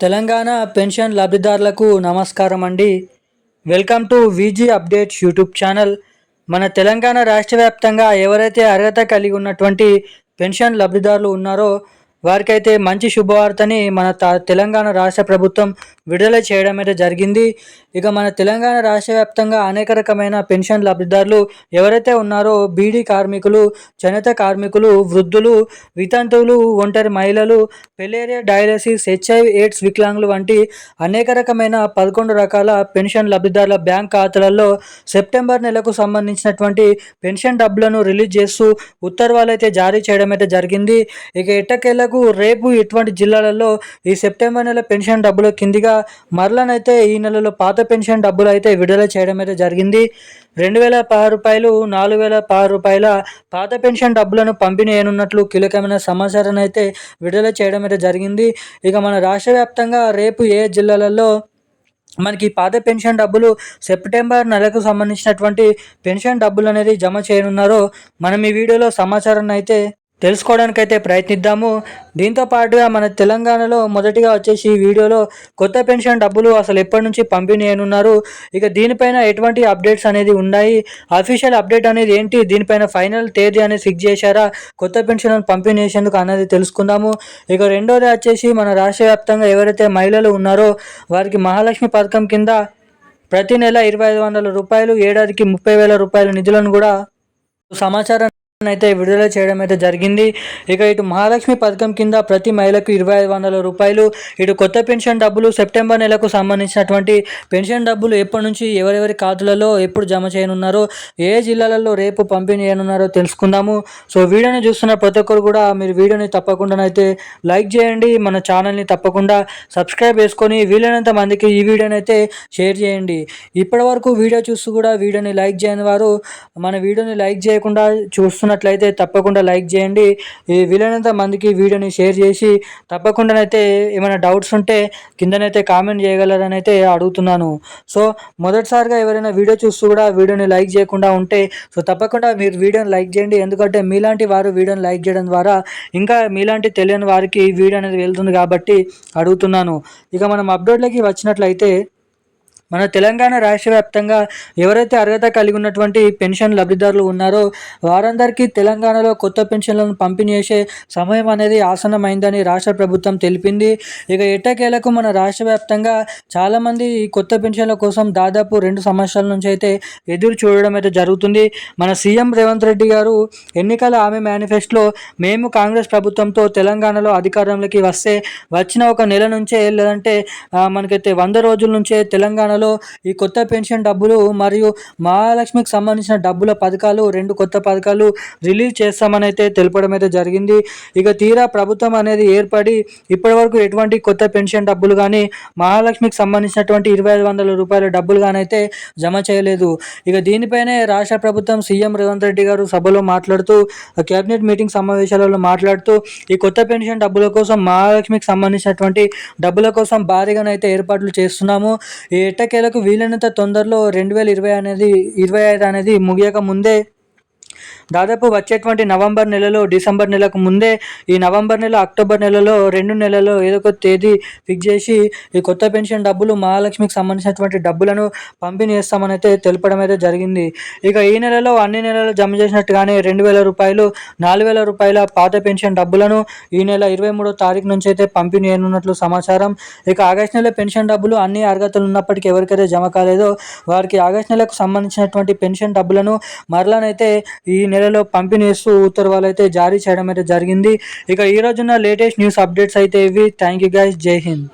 Telangana pension లబ్ధిదారులకు నమస్కారం అండి. Welcome to V G updates YouTube channel. మన తెలంగాణ రాష్ట్ర వ్యాప్తంగా ఎవరైతే అర్హత కలిగి ఉన్నటువంటి పెన్షన్ లబ్ధిదారులు ఉన్నారో వారికైతే మంచి శుభవార్తని మన త- తెలంగాణ రాష్ట్ర ప్రభుత్వం విడుదల చేయడం అయితే జరిగింది. ఇక మన తెలంగాణ రాష్ట్ర వ్యాప్తంగా అనేక రకమైన పెన్షన్ లబ్ధిదారులు ఎవరైతే ఉన్నారో బీడీ కార్మికులు చేనేత కార్మికులు వృద్ధులు వితంతువులు ఒంటరి మహిళలు పెలేరియా డయాలసిస్ హెచ్ఐవి ఎయిడ్స్ వికలాంగులు వంటి అనేక రకమైన పదకొండు రకాల పెన్షన్ లబ్ధిదారుల బ్యాంక్ ఖాతాలలో సెప్టెంబర్ నెలకు సంబంధించినటువంటి పెన్షన్ డబ్బులను రిలీజ్ చేస్తూ ఉత్తర్వాలు అయితే జారీ చేయడం అయితే జరిగింది. ఇక మేరకు రేపు ఇటువంటి జిల్లాలలో ఈ సెప్టెంబర్ నెల పెన్షన్ డబ్బుల కిందిగా మరలనైతే ఈ నెలలో పాత పెన్షన్ డబ్బులు అయితే విడుదల చేయడం అయితే జరిగింది. రెండు వేల పదహారు రూపాయలు నాలుగు వేల పదహారు రూపాయల పాత పెన్షన్ డబ్బులను పంపిణీ అయినట్లు కీలకమైన సమాచారాన్ని అయితే విడుదల చేయడం అయితే జరిగింది. ఇక మన రాష్ట్ర వ్యాప్తంగా రేపు ఏ జిల్లాలలో మనకి పాత పెన్షన్ డబ్బులు సెప్టెంబర్ నెలకు సంబంధించినటువంటి పెన్షన్ డబ్బులు అనేది జమ చేయనున్నారో మనం ఈ వీడియోలో సమాచారాన్ని అయితే తెలుసుకోవడానికి అయితే ప్రయత్నిద్దాము. దీంతో పాటుగా మన తెలంగాణలో మొదటిగా వచ్చేసి ఈ వీడియోలో కొత్త పెన్షన్ డబ్బులు అసలు ఎప్పటి నుంచి పంపిణీ అనున్నారు ఇక దీనిపైన ఎటువంటి అప్డేట్స్ అనేది ఉన్నాయి? అఫీషియల్ అప్డేట్ అనేది ఏంటి? దీనిపైన ఫైనల్ తేదీ అనేది ఫిక్స్ చేశారా? కొత్త పెన్షన్ పంపిణీ చేసేందుకు అనేది తెలుసుకుందాము. ఇక రెండోది వచ్చేసి మన రాష్ట్ర వ్యాప్తంగా ఎవరైతే మహిళలు ఉన్నారో వారికి మహాలక్ష్మి పథకం కింద ప్రతి నెల ఇరవై ఐదు వందల రూపాయలు ఏడాదికి ముప్పై వేల రూపాయల నిధులను కూడా సమాచారం అయితే విడుదల చేయడం అయితే జరిగింది. ఇక ఇటు మహాలక్ష్మి పథకం కింద ప్రతి మహిళకు ఇరవై ఐదు వందల రూపాయలు ఇటు కొత్త పెన్షన్ డబ్బులు సెప్టెంబర్ నెలకు సంబంధించినటువంటి పెన్షన్ డబ్బులు ఎప్పటి నుంచి ఎవరెవరి ఖాతాలలో ఎప్పుడు జమ చేయనున్నారో ఏ జిల్లాలలో రేపు పంపిణీ చేయనున్నారో తెలుసుకుందాము. సో వీడియోని చూస్తున్న ప్రతి ఒక్కరు కూడా మీరు వీడియోని తప్పకుండా అయితే లైక్ చేయండి మన ఛానల్ని తప్పకుండా సబ్స్క్రైబ్ చేసుకొని వీలైనంత మందికి ఈ వీడియోని అయితే షేర్ చేయండి. ఇప్పటి వరకు వీడియో చూస్తూ కూడా వీడియోని లైక్ చేయని వారు మన వీడియోని లైక్ చేయకుండా చూస్తున్నట్లయితే తప్పకుండా లైక్ చేయండి. ఈ వీలైనంత మందికి వీడియోని షేర్ చేసి తప్పకుండానైతే ఏమైనా డౌట్స్ ఉంటే కిందనైతే కామెంట్ చేయగలరని అయితే అడుగుతున్నాను. సో మొదటిసారిగా ఎవరైనా వీడియో చూస్తూ కూడా వీడియోని లైక్ చేయకుండా ఉంటే సో తప్పకుండా మీరు వీడియోని లైక్ చేయండి. ఎందుకంటే మీలాంటి వారు వీడియోని లైక్ చేయడం ద్వారా ఇంకా మీలాంటి తెలియని వారికి వీడియో అనేది వెళ్తుంది కాబట్టి అడుగుతున్నాను. ఇక మనం అప్డేట్లకి వచ్చినట్లయితే మన తెలంగాణ రాష్ట్ర వ్యాప్తంగా ఎవరైతే అర్హత కలిగి ఉన్నటువంటి పెన్షన్ లబ్ధిదారులు ఉన్నారో వారందరికీ తెలంగాణలో కొత్త పెన్షన్లను పంపిణీ చేసే సమయం అనేది ఆసనమైందని రాష్ట్ర ప్రభుత్వం తెలిపింది. ఇక ఎట్టకేలకు మన రాష్ట్ర వ్యాప్తంగా చాలామంది ఈ కొత్త పెన్షన్ల కోసం దాదాపు రెండు సంవత్సరాల నుంచి అయితే ఎదురు చూడడం అయితే జరుగుతుంది. మన సీఎం రేవంత్ రెడ్డి గారు ఎన్నికల ఆమె మేనిఫెస్టోలో మేము కాంగ్రెస్ ప్రభుత్వంతో తెలంగాణలో అధికారంలోకి వస్తే వచ్చిన ఒక నెల నుంచే లేదంటే మనకైతే వంద రోజుల నుంచే తెలంగాణ తెలంగాణలో ఈ కొత్త పెన్షన్ డబ్బులు మరియు మహాలక్ష్మికి సంబంధించిన డబ్బుల పథకాలు రెండు కొత్త పథకాలు రిలీజ్ చేస్తామని అయితే తెలపడం అయితే జరిగింది. ఇక తీరా ప్రభుత్వం అనేది ఏర్పడి ఇప్పటివరకు ఎటువంటి కొత్త పెన్షన్ డబ్బులు కానీ మహాలక్ష్మికి సంబంధించినటువంటి ఇరవై ఐదు వందల రూపాయల డబ్బులు కానీ అయితే జమ చేయలేదు. ఇక దీనిపైనే రాష్ట్ర ప్రభుత్వం సీఎం రేవంత్ రెడ్డి గారు సభలో మాట్లాడుతూ కేబినెట్ మీటింగ్ సమావేశాలలో మాట్లాడుతూ ఈ కొత్త పెన్షన్ డబ్బుల కోసం మహాలక్ష్మికి సంబంధించినటువంటి డబ్బుల కోసం భారీగానైతే ఏర్పాట్లు చేస్తున్నాము. ఈ ఎట్టకేలకు వీలైనంత తొందరలో రెండు వేల ఇరవై అనేది ఇరవై ఐదు అనేది ముగియక ముందే దాదాపు వచ్చేటువంటి నవంబర్ నెలలో డిసెంబర్ నెలకు ముందే ఈ నవంబర్ నెల అక్టోబర్ నెలలో రెండు నెలలో ఏదో ఒక తేదీ ఫిక్స్ చేసి ఈ కొత్త పెన్షన్ డబ్బులు మహాలక్ష్మికి సంబంధించినటువంటి డబ్బులను పంపిణీ చేస్తామని అయితే తెలపడం అయితే జరిగింది. ఇక ఈ నెలలో అన్ని నెలలు జమ చేసినట్టుగానే రెండు వేల రూపాయలు నాలుగు వేల రూపాయల పాత పెన్షన్ డబ్బులను ఈ నెల ఇరవై మూడో తారీఖు నుంచి అయితే పంపిణీ అయినట్లు సమాచారం. ఇక ఆగస్ట్ నెల పెన్షన్ డబ్బులు అన్ని అర్హతలు ఉన్నప్పటికీ ఎవరికైతే జమ కాలేదో వారికి ఆగస్ట్ నెలకు సంబంధించినటువంటి పెన్షన్ డబ్బులను మరలానైతే ఈ నెలలో పంపిణీ చేస్తూ ఉత్తర్వులు అయితే జారీ చేయడం అయితే జరిగింది. ఇక ఈ రోజున లేటెస్ట్ న్యూస్ అప్డేట్స్ అయితే ఇవి. థ్యాంక్ యూ గైస్ జై హింద్.